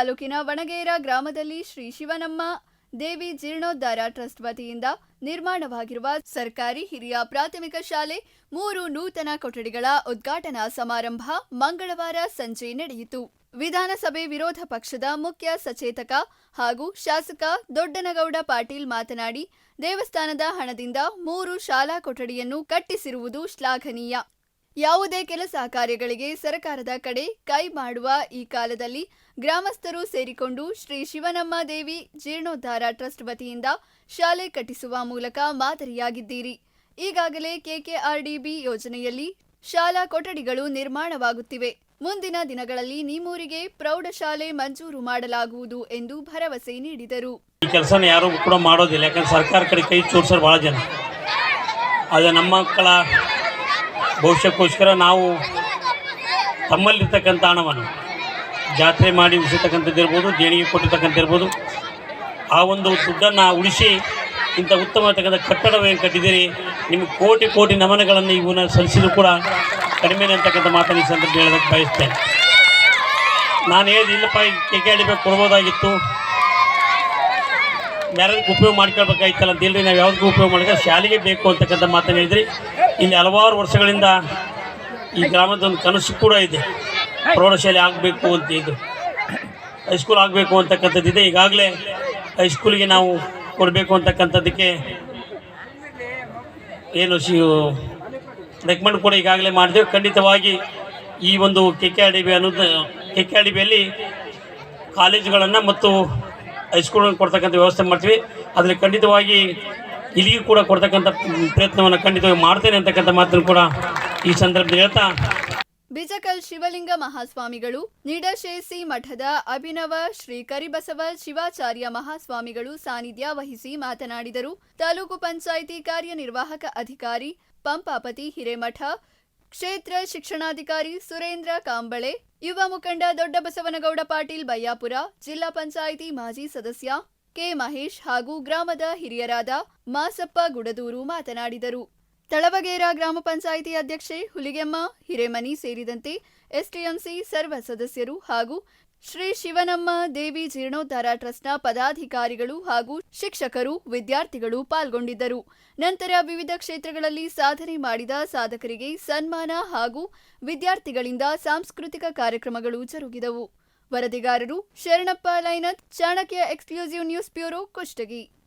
ತಾಲೂಕಿನ ವಣಗೇರ ಗ್ರಾಮದಲ್ಲಿ ಶ್ರೀ ಶಿವನಮ್ಮ ದೇವಿ ಜೀರ್ಣೋದ್ಧಾರ ಟ್ರಸ್ಟ್ ವತಿಯಿಂದ ನಿರ್ಮಾಣವಾಗಿರುವ ಸರ್ಕಾರಿ ಹಿರಿಯ ಪ್ರಾಥಮಿಕ ಶಾಲೆ ಮೂರು ನೂತನ ಕೊಠಡಿಗಳ ಉದ್ಘಾಟನಾ ಸಮಾರಂಭ ಮಂಗಳವಾರ ಸಂಜೆ ನಡೆಯಿತು. ವಿಧಾನಸಭೆ ವಿರೋಧ ಪಕ್ಷದ ಮುಖ್ಯ ಸಚೇತಕ ಹಾಗೂ ಶಾಸಕ ದೊಡ್ಡನಗೌಡ ಪಾಟೀಲ್ ಮಾತನಾಡಿ, ದೇವಸ್ಥಾನದ ಹಣದಿಂದ ಮೂರು ಶಾಲಾ ಕೊಠಡಿಯನ್ನು ಕಟ್ಟಿಸಿರುವುದು ಶ್ಲಾಘನೀಯ. ಯಾವುದೇ ಕೆಲಸ ಕಾರ್ಯಗಳಿಗೆ ಸರಕಾರದ ಕಡೆ ಕೈ ಮಾಡುವ ಈ ಕಾಲದಲ್ಲಿ ಗ್ರಾಮಸ್ಥರು ಸೇರಿಕೊಂಡು ಶ್ರೀ ಶಿವನಮ್ಮ ದೇವಿ ಜೀರ್ಣೋದ್ಧಾರ ಟ್ರಸ್ಟ್ ವತಿಯಿಂದ ಶಾಲೆ ಕಟ್ಟಿಸುವ ಮೂಲಕ ಮಾದರಿಯಾಗಿದ್ದೀರಿ. ಈಗಾಗಲೇ ಕೆಕೆಆರ್ಡಿಬಿ ಯೋಜನೆಯಲ್ಲಿ ಶಾಲಾ ಕೊಠಡಿಗಳು ನಿರ್ಮಾಣವಾಗುತ್ತಿವೆ. ಮುಂದಿನ ದಿನಗಳಲ್ಲಿ ನೀಮೂರಿಗೆ ಪ್ರೌಢಶಾಲೆ ಮಂಜೂರು ಮಾಡಲಾಗುವುದು ಎಂದು ಭರವಸೆ ನೀಡಿದರು. ಕೆಲಸನ ಯಾರು ಕೂಡ ಮಾಡೋದಿಲ್ಲ, ಯಾಕಂದ್ರೆ ಸರ್ಕಾರ ಕಡೆ ಕೈ ಚೋರ್ಸೋರು ಬಹಳ ಜನ. ಅದೇ ನಮ್ಮ ಮಕ್ಕಳ ಭವಿಷ್ಯಕ್ಕೋಸ್ಕರ ನಾವು ತಮ್ಮಲ್ಲಿರ್ತಕ್ಕಂಥ ಹಣವನ್ನು ಜಾತ್ರೆ ಮಾಡಿ ಉಳಿಸತಕ್ಕಂಥದ್ದು ಇರ್ಬೋದು, ದೇಣಿಗೆ ಕೊಟ್ಟಿರ್ತಕ್ಕಂಥ ಇರ್ಬೋದು. ಆ ಒಂದು ದುಡ್ಡನ್ನು ಉಳಿಸಿ ಇಂಥ ಉತ್ತಮತಕ್ಕಂಥ ಕಟ್ಟಡವೇನು ಕಟ್ಟಿದ್ದೀರಿ. ನಿಮಗೆ ಕೋಟಿ ಕೋಟಿ ನಮನಗಳನ್ನು ಇವನ್ನ ಸಲ್ಲಿಸಿದ್ರು ಕೂಡ ಕಡಿಮೆ ಅಂತಕ್ಕಂಥ ಮಾತನ್ನು ಈ ಸಂದರ್ಭ ಹೇಳೋದಕ್ಕೆ ಬಯಸ್ತೇನೆ. ನಾನು ಹೇಳಿ ಇಲ್ಲಪ್ಪ ಕೆಕೆ ಅಡಿಬೇಕು ಬೇಕು ಕೊಡ್ಬೋದಾಗಿತ್ತು. ಬೇರೆದಕ್ಕೆ ಉಪಯೋಗ ಮಾಡ್ಕೊಳ್ಬೇಕಾಯ್ತಲ್ಲ ಅಂತ ಹೇಳ್ರಿ ನಾವು ಯಾವ್ದಕ್ಕೂ ಉಪಯೋಗ ಮಾಡಿದ್ರೆ ಶಾಲೆಗೆ ಬೇಕು ಅಂತಕ್ಕಂಥ ಮಾತನ್ನು ಹೇಳಿದ್ರಿ. ಇಲ್ಲಿ ಹಲವಾರು ವರ್ಷಗಳಿಂದ ಈ ಗ್ರಾಮದ ಒಂದು ಕನಸು ಕೂಡ ಇದೆ. ಪ್ರೌಢಶಾಲೆ ಆಗಬೇಕು ಅಂತ ಇದು ಹೈಸ್ಕೂಲ್ ಆಗಬೇಕು ಅಂತಕ್ಕಂಥದ್ದಿದೆ ಈಗಾಗಲೇ ಹೈಸ್ಕೂಲಿಗೆ ನಾವು ಕೊಡಬೇಕು ಅಂತಕ್ಕಂಥದ್ದಕ್ಕೆ ಏನು ಸಿ ರೆಕಮೆಂಡ್ ಕೂಡ ಈಗಾಗಲೇ ಮಾಡಿದೆವು ಖಂಡಿತವಾಗಿ ಈ ಒಂದು K K R D B ಅನ್ನೋದು ಕೆ ಕೆ ಆರ್ ಡಿ ಬಿಯಲ್ಲಿ ಕಾಲೇಜುಗಳನ್ನು ಮತ್ತು ಹೈಸ್ಕೂಲ್ಗಳನ್ನು ಕೊಡ್ತಕ್ಕಂಥ ವ್ಯವಸ್ಥೆ ಮಾಡ್ತೀವಿ. ಅದರಲ್ಲಿ ಖಂಡಿತವಾಗಿ ಇಲ್ಲಿಗೂ ಕೂಡ ಕೊಡ್ತಕ್ಕಂಥ ಪ್ರಯತ್ನವನ್ನು ಖಂಡಿತವಾಗಿ ಮಾಡ್ತೇನೆ ಅಂತಕ್ಕಂಥ ಮಾತನ್ನು ಕೂಡ ಈ ಸಂದರ್ಭದಲ್ಲಿ ಹೇಳ್ತಾ ಬಿಜಕಲ್ ಶಿವಲಿಂಗ ಮಹಾಸ್ವಾಮಿಗಳು ನಿಡಶೇಸಿ ಮಠದ ಅಭಿನವ ಶ್ರೀ ಕರಿಬಸವ ಶಿವಾಚಾರ್ಯ ಮಹಾಸ್ವಾಮಿಗಳು ಸಾನ್ನಿಧ್ಯ ವಹಿಸಿ ಮಾತನಾಡಿದರು. ತಾಲೂಕು ಪಂಚಾಯಿತಿ ಕಾರ್ಯನಿರ್ವಾಹಕ ಅಧಿಕಾರಿ ಪಂಪಾಪತಿ ಹಿರೇಮಠ ಕ್ಷೇತ್ರ ಶಿಕ್ಷಣಾಧಿಕಾರಿ ಸುರೇಂದ್ರ ಕಾಂಬಳೆ, ಯುವ ಮುಖಂಡ ದೊಡ್ಡಬಸವನಗೌಡ ಪಾಟೀಲ್ ಬಯ್ಯಾಪುರ ಜಿಲ್ಲಾ ಪಂಚಾಯಿತಿ ಮಾಜಿ ಸದಸ್ಯ ಕೆ ಮಹೇಶ್ ಹಾಗೂ ಗ್ರಾಮದ ಹಿರಿಯರಾದ ಮಾಸಪ್ಪ ಗುಡದೂರು ಮಾತನಾಡಿದರು. ತಳವಗೇರ ಗ್ರಾಮ ಪಂಚಾಯಿತಿ ಅಧ್ಯಕ್ಷೆ ಹುಲಿಗೆಮ್ಮ ಹಿರೇಮನಿ ಸೇರಿದಂತೆ ಎಸ್ಟಿಎಂಸಿ ಸರ್ವ ಸದಸ್ಯರು ಹಾಗೂ ಶ್ರೀ ಶಿವನಮ್ಮ ದೇವಿ ಜೀರ್ಣೋದ್ಧಾರ ಟ್ರಸ್ಟ್ನ ಪದಾಧಿಕಾರಿಗಳು ಹಾಗೂ ಶಿಕ್ಷಕರು, ವಿದ್ಯಾರ್ಥಿಗಳು ಪಾಲ್ಗೊಂಡಿದ್ದರು. ನಂತರ ವಿವಿಧ ಕ್ಷೇತ್ರಗಳಲ್ಲಿ ಸಾಧನೆ ಮಾಡಿದ ಸಾಧಕರಿಗೆ ಸನ್ಮಾನ ಹಾಗೂ ವಿದ್ಯಾರ್ಥಿಗಳಿಂದ ಸಾಂಸ್ಕೃತಿಕ ಕಾರ್ಯಕ್ರಮಗಳು ಜರುಗಿದವು. ವರದಿಗಾರರು Sharanappa ಲೈನತ್, Chanakya exclusive news bureau, Kushtagi.